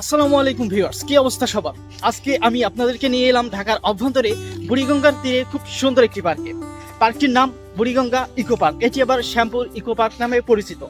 আসসালামু আলাইকুম ভিউয়ার্স, কি অবস্থা সবার? আজকে আমি আপনাদেরকে নিয়ে এলাম ঢাকার অভ্যন্তরে বুড়িগঙ্গার তীরে খুব সুন্দর একটি পার্কে। পার্কটির নাম বুড়িগঙ্গা ইকো পার্ক। এটি আবার শ্যামপুর ইকো পার্ক নামে পরিচিত।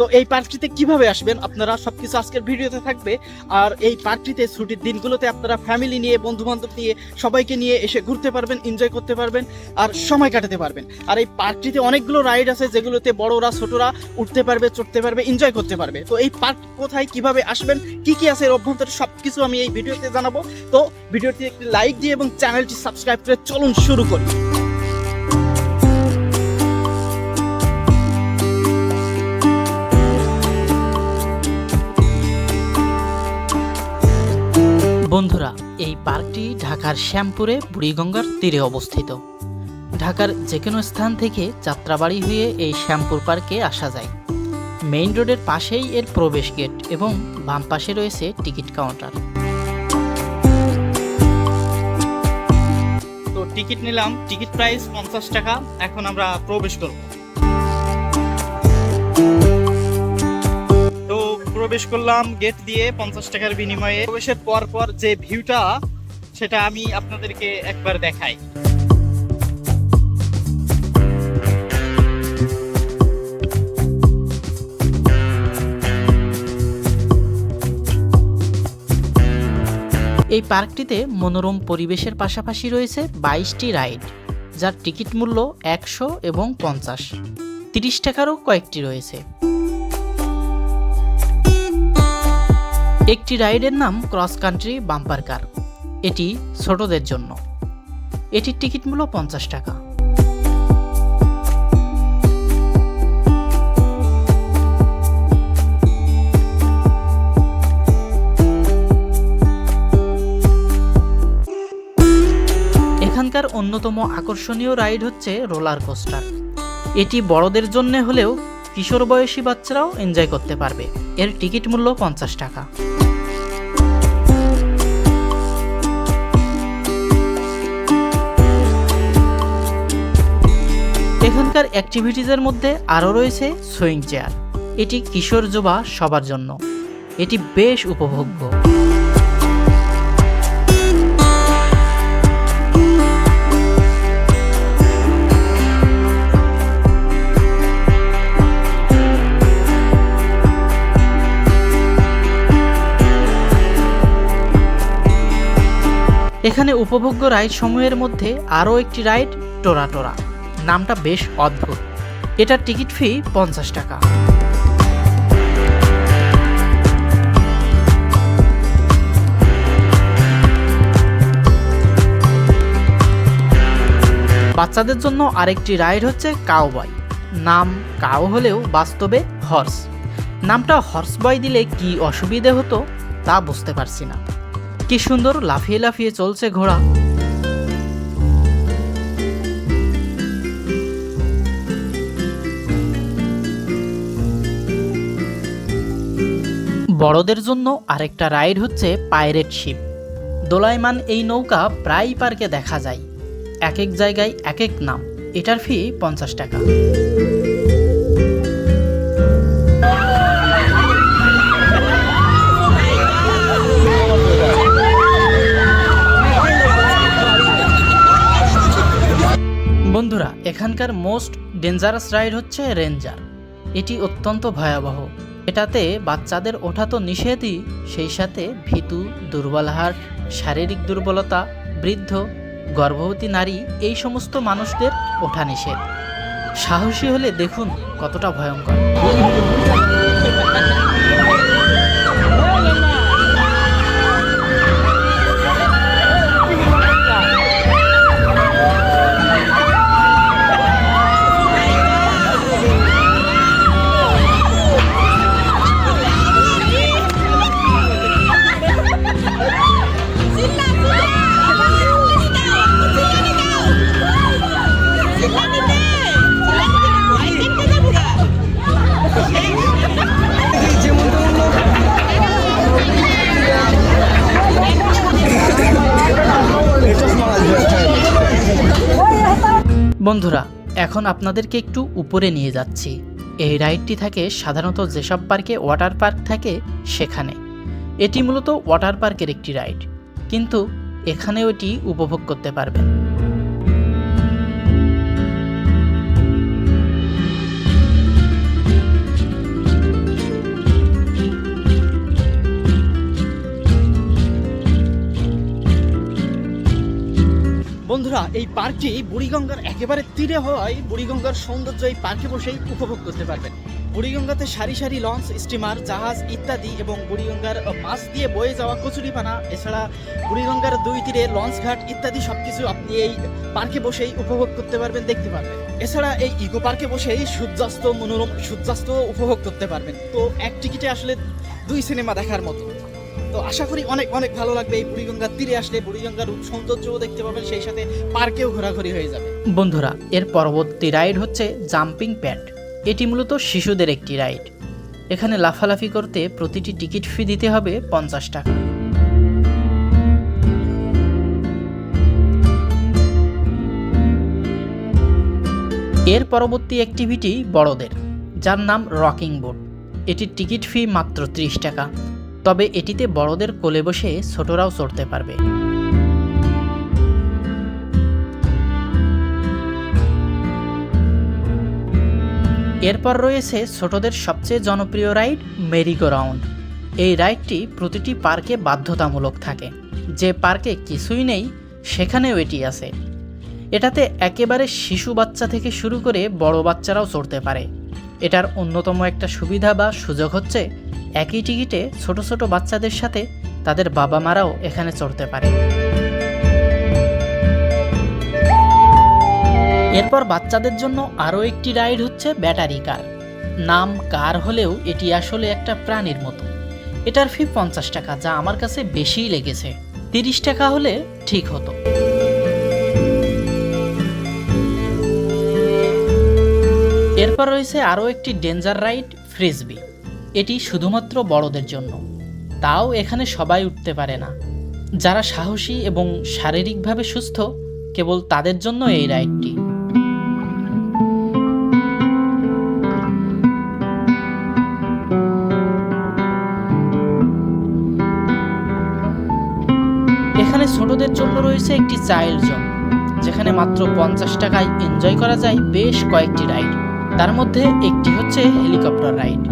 তো এই পার্কটিতে কীভাবে আসবেন? আপনারা সবকিছু আজকের ভিডিওতে থাকবে। আর এই পার্কটিতে ছুটির দিনগুলোতে আপনারা ফ্যামিলি নিয়ে বন্ধু বান্ধব নিয়ে, সবাইকে নিয়ে এসে ঘুরতে পারবেন এনজয় করতে পারবেন, আর সময় কাটাতে পারবেন। আর এই পার্কটিতে অনেকগুলো রাইড আছে যেগুলোতে বড়রা, ছোটরা উঠতে পারবে, চড়তে পারবে এনজয় করতে পারবে। তো এই পার্ক কোথায়, কীভাবে আসবেন, কি কি আছে এর অভ্যন্তরে সব কিছু আমি এই ভিডিওতে জানাব। তো ভিডিওটি একটি লাইক দিয়ে এবং চ্যানেলটি সাবস্ক্রাইব করে চলুন শুরু করি। বন্ধুরা, এই পার্কটি ঢাকার শ্যামপুরে বুড়িগঙ্গার তীরে অবস্থিত। ঢাকার যে কোনো স্থান থেকে যাত্রাবাড়ি হয়ে এই শ্যামপুর পার্কে আসা যায়। মেইন রোডের পাশেই এর প্রবেশ গেট এবং বাম পাশে রয়েছে টিকিট কাউন্টার। তো টিকিট নিলাম, টিকিট প্রাইস পঞ্চাশ টাকা, এখন আমরা প্রবেশ করব। প্রবেশ করলাম গেট দিয়ে পঞ্চাশ টাকার বিনিময়ে। প্রবেশের পর পর যে ভিউটা সেটা আমি আপনাদেরকে একবার দেখাই। এই পার্কটিতে মনোরম পরিবেশের পাশাপাশি রয়েছে বাইশটি রাইড, যার টিকিট মূল্য একশো এবং পঞ্চাশ। তিরিশ টাকারও কয়েকটি রয়েছে। একটি রাইডের নাম ক্রস কান্ট্রি বাম্পার কার। এটি ছোটদের জন্য। এটির টিকিট মূল্য পঞ্চাশ টাকা। এখানকার অন্যতম আকর্ষণীয় রাইড হচ্ছে রোলার কোস্টার। এটি বড়দের জন্য হলেও কিশোর বয়সী বাচ্চারাও এনজয় করতে পারবে। এর টিকিট মূল্য পঞ্চাশ টাকা। এখানকার অ্যাক্টিভিটিজের মধ্যে আরও রয়েছে সুইং চেয়ার এটি কিশোর যুবা সবার জন্য। এটি বেশ উপভোগ্য। এখানে উপভোগ্য রাইড সমূহের মধ্যে আরও একটি রাইড টোরা টোরা। নামটা বেশ অদ্ভুত। এটার টিকিট ফি পঞ্চাশ টাকা। বাচ্চাদের জন্য আরেকটি রাইড হচ্ছে কাউবয় নাম কাউ হলেও বাস্তবে হর্স। নামটা হর্স বয় দিলে কি অসুবিধে হতো তা বুঝতে পারছি না। কি সুন্দর লাফিয়ে লাফিয়ে চলছে ঘোড়া। বড়দের জন্য আরেকটা রাইড হচ্ছে পাইরেট শিপ। দোলাইমান এই নৌকা প্রায় পার্কে দেখা যায়। এক এক জায়গায় এক এক নাম। এটার ফি পঞ্চাশ টাকা। বন্ধুরা, এখানকার মোস্ট ডেঞ্জারাস রাইড হচ্ছে রেঞ্জার। এটি অত্যন্ত ভয়াবহ। এটাতে বাচ্চাদের ওঠা তো নিষেধই, সেই সাথে ভীতু দুর্বলহার শারীরিক দুর্বলতা, বৃদ্ধ, গর্ভবতী নারী, এই সমস্ত মানুষদের ওঠা নিষেধ। সাহসী হলে দেখুন কতটা ভয়ঙ্কর। বন্ধুরা, এখন আপনাদেরকে একটু উপরে নিয়ে যাচ্ছি। এই রাইডটি থাকে সাধারণত যেসব পার্কে ওয়াটার পার্ক থাকে সেখানে। এটি মূলত ওয়াটার পার্কের একটি রাইড। কিন্তু এখানেও এটি উপভোগ করতে পারবেন। বন্ধুরা, এই পার্কটি বুড়িগঙ্গার একেবারে তীরে হওয়ায় বুড়িগঙ্গার সৌন্দর্য এই পার্কে বসেই উপভোগ করতে পারবেন। বুড়িগঙ্গাতে সারি সারি লঞ্চ, স্টিমার, জাহাজ ইত্যাদি এবং বুড়িগঙ্গার মাছ দিয়ে বয়ে যাওয়া কচুরিপানা, এছাড়া বুড়িগঙ্গার দুই তীরে লঞ্চ ঘাট ইত্যাদি সবকিছু আপনি এই পার্কে বসেই উপভোগ করতে পারবেন, দেখতে পারবেন। এছাড়া এই ইকো পার্কে বসেই সূর্যাস্ত, মনোরম সূর্যাস্ত উপভোগ করতে পারবেন। তো এক টিকিটে আসলে দুই সিনেমা দেখার মতো। তো আশা করি অনেক অনেক ভালো লাগবে এই বুড়িগঙ্গার তীরে আসলে, বুড়িগঙ্গার সৌন্দর্যও দেখতে পাবেন, সেই সাথে পার্কেও ঘোরাঘুরি হয়ে যাবে। বন্ধুরা, এর পরবর্তী রাইড হচ্ছে জাম্পিং প্যাড এটি মূলত শিশুদের একটি রাইড। এখানে লাফালাফি করতে প্রতিটি টিকিট ফি দিতে হবে পঞ্চাশ টাকা। এর পরবর্তী অ্যাক্টিভিটি বড়দের, যার নাম রকিং বোর্ড এটির টিকিট ফি মাত্র ত্রিশ টাকা। তবে এটিতে বড়দের কোলে বসে ছোটরাও চড়তে পারবে। এরপর রয়েছে ছোটদের সবচেয়ে জনপ্রিয় রাইড মেরিগো রাউন্ড এই রাইডটি প্রতিটি পার্কে বাধ্যতামূলক থাকে। যে পার্কে কিছুই নেই, সেখানেও এটি আছে। এটাতে একেবারে শিশু বাচ্চা থেকে শুরু করে বড় বাচ্চারাও চড়তে পারে। এটার অন্যতম একটা সুবিধা বা সুযোগ হচ্ছে একই টিকিটে ছোট ছোট বাচ্চাদের সাথে তাদের বাবা মারাও এখানে চড়তে পারে। এরপর বাচ্চাদের জন্য আরও একটি রাইড হচ্ছে ব্যাটারি কার। নাম কার হলেও এটি আসলে একটা প্রাণীর মতো। এটার ফি পঞ্চাশ টাকা, যা আমার কাছে বেশিই লেগেছে। তিরিশ টাকা হলে ঠিক হতো। এরপর রয়েছে আরও একটি ডেঞ্জার রাইড, ফ্রিজবি। এটি শুধুমাত্র বড়দের জন্য। তাও এখানে সবাই উঠতে পারে না। যারা সাহসী এবং শারীরিকভাবে সুস্থ, কেবল তাদের জন্য এই রাইডটি। এখানে ছোটদের জন্য রয়েছে একটি চাইল্ড জোন যেখানে মাত্র পঞ্চাশ টাকায় এনজয় করা যায় বেশ কয়েকটি রাইড। তার মধ্যে একটি হচ্ছে হেলিকপ্টার রাইড।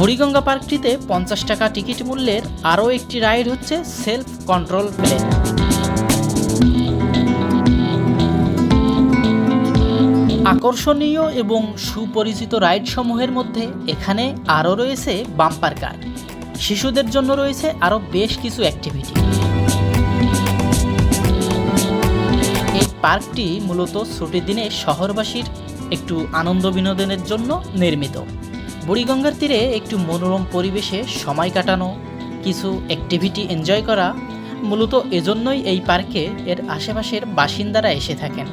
বুড়িগঙ্গা পার্কটিতে পঞ্চাশ টাকা টিকিট মূল্যের আরও একটি রাইড হচ্ছে সেলফ কন্ট্রোল প্লেন। আকর্ষণীয় এবং সুপরিচিত রাইড সমূহের মধ্যে এখানে আরও রয়েছে বাম্পার কার শিশুদের জন্য রয়েছে আরও বেশ কিছু অ্যাক্টিভিটি। এই পার্কটি মূলত ছুটির দিনে শহরবাসীর একটু আনন্দ বিনোদনের জন্য নির্মিত। বুড়িগঙ্গার তীরে একটু মনোরম পরিবেশে সময় কাটানো, কিছু অ্যাক্টিভিটি এনজয় করা মূলত এজন্যই এই পার্কে এর আশেপাশের বাসিন্দারা এসে থাকেন।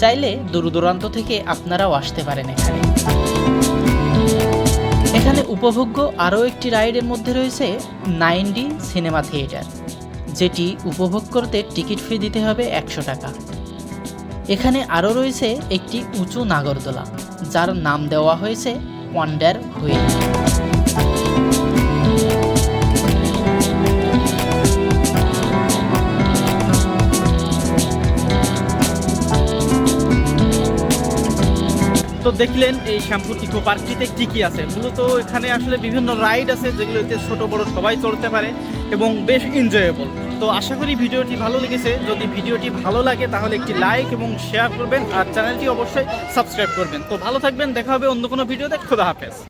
চাইলে দূর দূরান্ত থেকে আপনারাও আসতে পারেন এখানে। এখানে উপভোগ্য আরও একটি রাইডের মধ্যে রয়েছে নাইন ডি সিনেমা থিয়েটার, যেটি উপভোগ করতে টিকিট ফি দিতে হবে একশো টাকা। এখানে আরও রয়েছে একটি উঁচু নাগরদোলা, যার নাম দেওয়া হয়েছে ওয়ান্ডার হুইল তো দেখলেন এই শ্যামপুর ইকো পার্কটিতে কী কী আছে? মূলত এখানে আসলে বিভিন্ন রাইড আছে যেগুলোতে ছোট, বড়, সবাই চলতে পারে এবং বেশ এনজয়েবল তো আশা করি ভিডিওটি ভালো লেগেছে। যদি ভিডিওটি ভালো লাগে, তাহলে একটি লাইক এবং শেয়ার করবেন, আর চ্যানেলটি অবশ্যই সাবস্ক্রাইব করবেন। তো ভালো থাকবেন, দেখা হবে অন্য কোনো ভিডিওতে। খোদা হাফেজ।